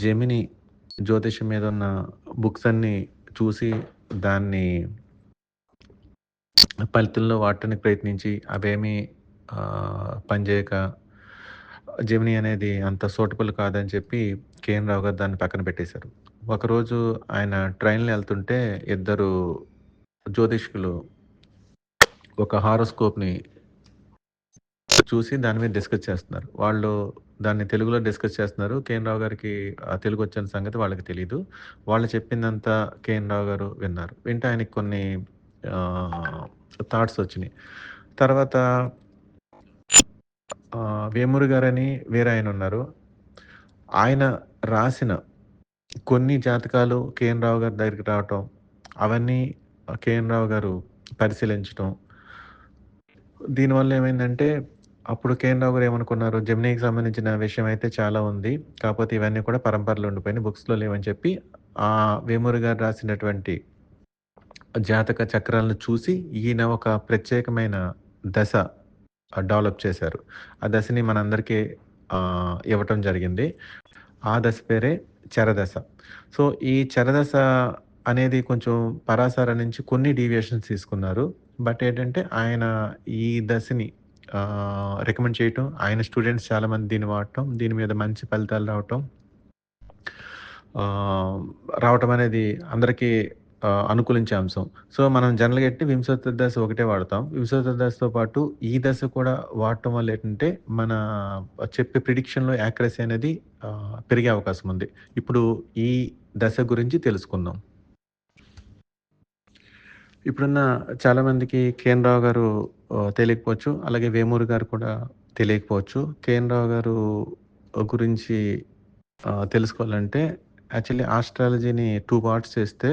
Gemini జ్యోతిషం మీద ఉన్న బుక్స్ అన్నీ చూసి దాన్ని ఫలితంలో వాడటానికి ప్రయత్నించి అవేమీ పనిచేయక జెమిని అనేది అంత సూటబుల్ కాదని చెప్పి కేఎన్ రావు గారు దాన్ని పక్కన పెట్టేశారు. ఒకరోజు ఆయన ట్రైన్‌లో వెళ్తుంటే ఇద్దరు జ్యోతిష్కులు ఒక హారోస్కోప్‌ని చూసి దాని మీద డిస్కస్ చేస్తున్నారు. వాళ్ళు దాన్ని తెలుగులో డిస్కస్ చేస్తున్నారు. కేఎన్ రావు గారికి తెలుగు వచ్చిన సంగతి వాళ్ళకి తెలియదు వాళ్ళు చెప్పిందంతా కేఎన్ రావు గారు విన్నారు. వింటే ఆయనకి కొన్ని థాట్స్ వచ్చినాయి తర్వాత వేమూరి గారని వేరే ఆయనున్నారు. ఆయన రాసిన కొన్ని జాతకాలు కేఎన్ రావు గారి దగ్గరికి రావటం, అవన్నీ కేఎన్ రావు గారు పరిశీలించటం. దీనివల్ల ఏమైందంటే, అప్పుడు కేఎన్ రావు గారు ఏమనుకున్నారు, జెమినీకి సంబంధించిన విషయం అయితే చాలా ఉంది. కాకపోతే ఇవన్నీ కూడా పరంపరలో ఉండిపోయినాయి. బుక్స్‌లో లేవని చెప్పి ఆ వేమూరి గారు రాసినటువంటి జాతక చక్రాలను చూసి ఈయన ఒక ప్రత్యేకమైన దశ డెవలప్ చేశారు. ఆ దశని మనందరికీ ఇవ్వటం జరిగింది. ఆ దశ పేరే చరదశ. సో, ఈ చరదశ అనేది కొంచెం పరాశర నుంచి కొన్ని డీవియేషన్స్ తీసుకున్నారు. బట్ ఏంటంటే, ఆయన ఈ దశని రికమెండ్ చేయటం, ఆయన స్టూడెంట్స్ చాలామంది దీన్ని వాడటం, దీని మీద మంచి ఫలితాలు రావటం రావటం అనేది అందరికీ అనుకూలించే అంశం. సో, మనం జనరల్‌గా ఎట్టి వింశోత్తర దశ ఒకటే వాడతాం. వింశోత్తర దశతో పాటు ఈ దశ కూడా వాడటం వల్ల ఏంటంటే, మన చెప్పే ప్రిడిక్షన్‌లో యాక్యురసీ అనేది పెరిగే అవకాశం ఉంది. ఇప్పుడు ఈ దశ గురించి తెలుసుకుందాం. ఇప్పుడున్న చాలామందికి కేఎన్ రావు గారు తెలియకపోవచ్చు. అలాగే వేమూరి గారు కూడా తెలియకపోవచ్చు. కేఎన్ రావు గారు గురించి తెలుసుకోవాలంటే యాక్చువల్లీ ఆస్ట్రాలజీని టూ పార్ట్స్ చేస్తే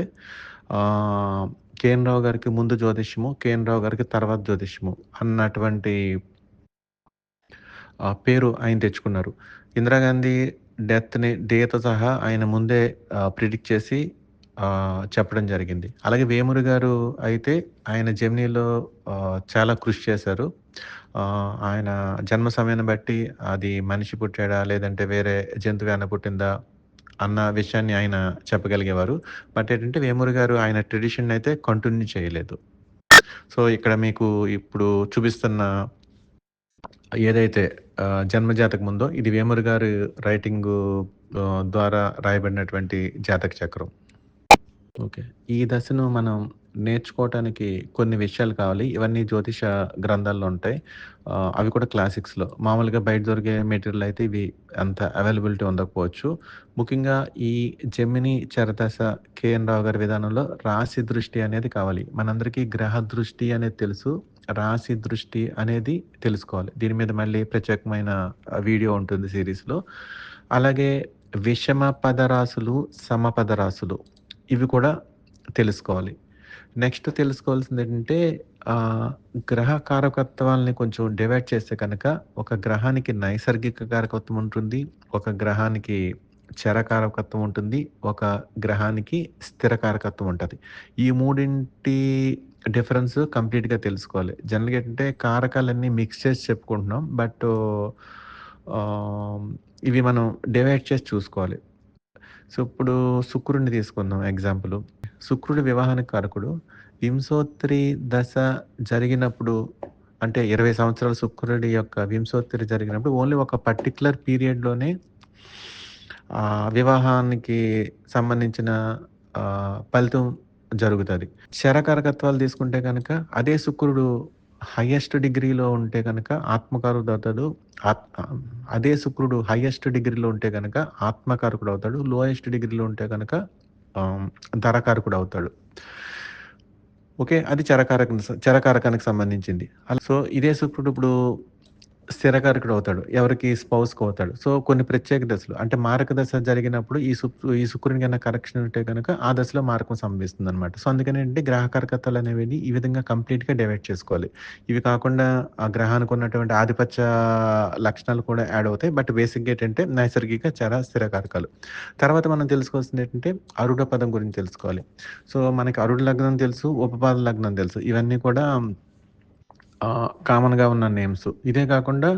కేఎన్ రావు గారికి ముందు జ్యోతిష్యము, కేఎన్ రావు గారికి తర్వాత జ్యోతిష్యము అన్నటువంటి పేరు ఆయన తెచ్చుకున్నారు. ఇందిరాగాంధీ డెత్‌ని డేతో సహా ఆయన ముందే ప్రిడిక్ట్ చేసి చెప్పడం జరిగింది. అలాగే వేమూరి గారు అయితే ఆయన జెమినీలో చాలా కృషి చేశారు. ఆయన జన్మ సమయాన్ని బట్టి అది మనిషి పుట్టాడా? లేదంటే వేరే జంతువు ఏమైనా పుట్టిందా? అన్న విషయాన్ని ఆయన చెప్పగలిగేవారు. బట్ ఏంటంటే, వేమూరి గారు ఆయన ట్రెడిషన్ అయితే కంటిన్యూ చేయలేదు. సో, ఇక్కడ మీకు ఇప్పుడు చూపిస్తున్న ఏదైతే జన్మ జాతకం ఉందో ఇది వేమూరి గారు రైటింగు ద్వారా రాయబడినటువంటి జాతక చక్రం. ఓకే. ఈ దశను మనం నేర్చుకోవటానికి కొన్ని విషయాలు కావాలి. ఇవన్నీ జ్యోతిష గ్రంథాల్లో ఉంటాయి. అవి కూడా క్లాసిక్స్‌లో. మామూలుగా బయట దొరికే మెటీరియల్ అయితే ఇవి అంత అవైలబిలిటీ ఉండకపోవచ్చు. ముఖ్యంగా ఈ జెమిని చరదశ కేఎన్ రావు గారి విధానంలో రాశి దృష్టి అనేది కావాలి. మనందరికీ గ్రహ దృష్టి అనేది తెలుసు. రాశి దృష్టి అనేది తెలుసుకోవాలి. దీని మీద మళ్ళీ ప్రత్యేకమైన వీడియో ఉంటుంది సిరీస్లో అలాగే విషమ పద రాశులు, సమపద రాశులు ఇవి కూడా తెలుసుకోవాలి. నెక్స్ట్ తెలుసుకోవాల్సింది ఏంటంటే గ్రహ కారకత్వాలని కొంచెం డివైడ్ చేస్తే కనుక ఒక గ్రహానికి నైసర్గిక కారకత్వం ఉంటుంది. ఒక గ్రహానికి చర కారకత్వం ఉంటుంది. ఒక గ్రహానికి స్థిర కారకత్వం ఉంటుంది ఈ మూడింటి డిఫరెన్స్ కంప్లీట్‌గా తెలుసుకోవాలి. జనరల్‌గా ఏంటంటే కారకాలన్నీ మిక్స్ చేసి చెప్పుకుంటున్నాం. బట్ ఇవి మనం డివైడ్ చేసి చూసుకోవాలి. సో, ఇప్పుడు శుక్రుడిని తీసుకుందాం ఎగ్జాంపుల్. శుక్రుడు వివాహానికి కారకుడు. వింశోత్తరి దశ జరిగినప్పుడు అంటే 20 సంవత్సరాల శుక్రుడి యొక్క వింశోత్తరి జరిగినప్పుడు ఓన్లీ ఒక పర్టికులర్ పీరియడ్‌లోనే వివాహానికి సంబంధించిన ఫలితం జరుగుతుంది శరకారకత్వాలు తీసుకుంటే కనుక అదే శుక్రుడు హయ్యెస్ట్ డిగ్రీలో ఉంటే కనుక ఆత్మకారకుడవుతాడు. ఆత్ అదే శుక్రుడు హయ్యెస్ట్ డిగ్రీలో ఉంటే కనుక ఆత్మకారకుడు అవుతాడు లోయెస్ట్ డిగ్రీలో ఉంటే కనుక ధరకారకుడు అవుతాడు ఓకే. అది చరకారక చరకారకానికి సంబంధించింది. అలా సో, ఇదే శుక్రుడు ఇప్పుడు స్థిరకారకుడవుతాడు. ఎవరికి? స్పౌస్‌కి అవుతాడు. సో, కొన్ని ప్రత్యేక దశలు అంటే మారక దశ జరిగినప్పుడు ఈ శుక్ ఈ శుక్రుని కన్నా కరెక్షన్ ఉంటే కనుక ఆ దశలో మార్గం సంభవిస్తుంది అనమాట సో, అందుకని ఏంటంటే గ్రహ అనేవి ఈ విధంగా కంప్లీట్‌గా డివైడ్ చేసుకోవాలి. ఇవి కాకుండా ఆ గ్రహానికి ఉన్నటువంటి ఆధిపత్య లక్షణాలు కూడా యాడ్ అవుతాయి. బట్ బేసిక్‌గా ఏంటంటే నైసర్గిక, చాలా స్థిరకారకాలు తర్వాత మనం తెలుసుకోవాల్సింది ఏంటంటే అరుడ పదం గురించి తెలుసుకోవాలి. సో, మనకి అరుడు లగ్నం తెలుసు. ఉపపాద లగ్నం తెలుసు. ఇవన్నీ కూడా కామన్‌గా ఉన్న నేమ్స్. ఇదే కాకుండా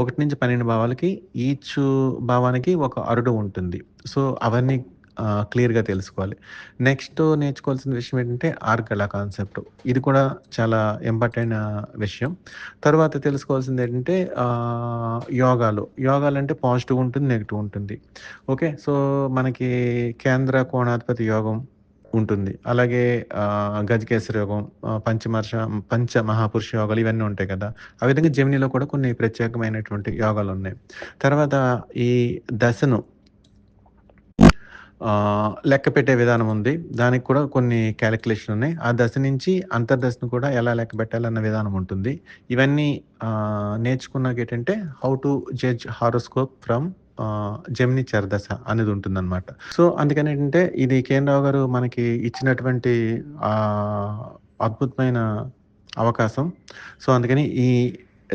1-12 భావాలకి ఈచ్ భావానికి ఒక అరుడు ఉంటుంది. సో, అవన్నీ క్లియర్‌గా తెలుసుకోవాలి. నెక్స్ట్ నేర్చుకోవాల్సిన విషయం ఏంటంటే ఆర్గళ కాన్సెప్ట్. ఇది కూడా చాలా ఇంపార్టెంట్ విషయం. తర్వాత తెలుసుకోవాల్సింది ఏంటంటే యోగాలు. యోగాలు అంటే పాజిటివ్ ఉంటుంది, నెగిటివ్ ఉంటుంది. ఓకే. సో, మనకి కేంద్ర కోణాధిపతి యోగం ఉంటుంది. అలాగే గజకేశ్వర గజకేసరి యోగం, పంచమర్ష పంచ మహాపురుష యోగాలు ఇవన్నీ ఉంటాయి కదా! ఆ విధంగా జెమినీలో కూడా కొన్ని ప్రత్యేకమైనటువంటి యోగాలు ఉన్నాయి తర్వాత ఈ దశను లెక్క పెట్టే విధానం ఉంది. దానికి కూడా కొన్ని క్యాలిక్యులేషన్ ఉన్నాయి. ఆ దశ నుంచి అంతర్దశను కూడా ఎలా లెక్క పెట్టాలన్న విధానం ఉంటుంది. ఇవన్నీ నేర్చుకున్నాక ఏంటంటే how to judge horoscope from Jaimini చరదశ అనేది ఉంటుందన్నమాట సో, అందుకనేంటంటే ఇది కేఎన్ రావు గారు మనకి ఇచ్చినటువంటి అద్భుతమైన అవకాశం. సో, అందుకని ఈ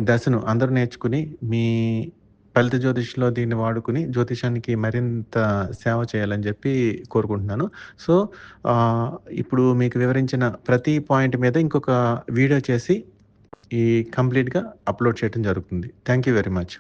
దశను అందరూ నేర్చుకుని మీ ఫలిత జ్యోతిష్‌లో దీన్ని వాడుకుని జ్యోతిషానికి మరింత సేవ చేయాలని చెప్పి కోరుకుంటున్నాను. సో, ఇప్పుడు మీకు వివరించిన ప్రతి పాయింట్ మీద ఇంకొక వీడియో చేసి ఈ కంప్లీట్‌గా అప్‌లోడ్ చేయడం జరుగుతుంది. Thank you very much.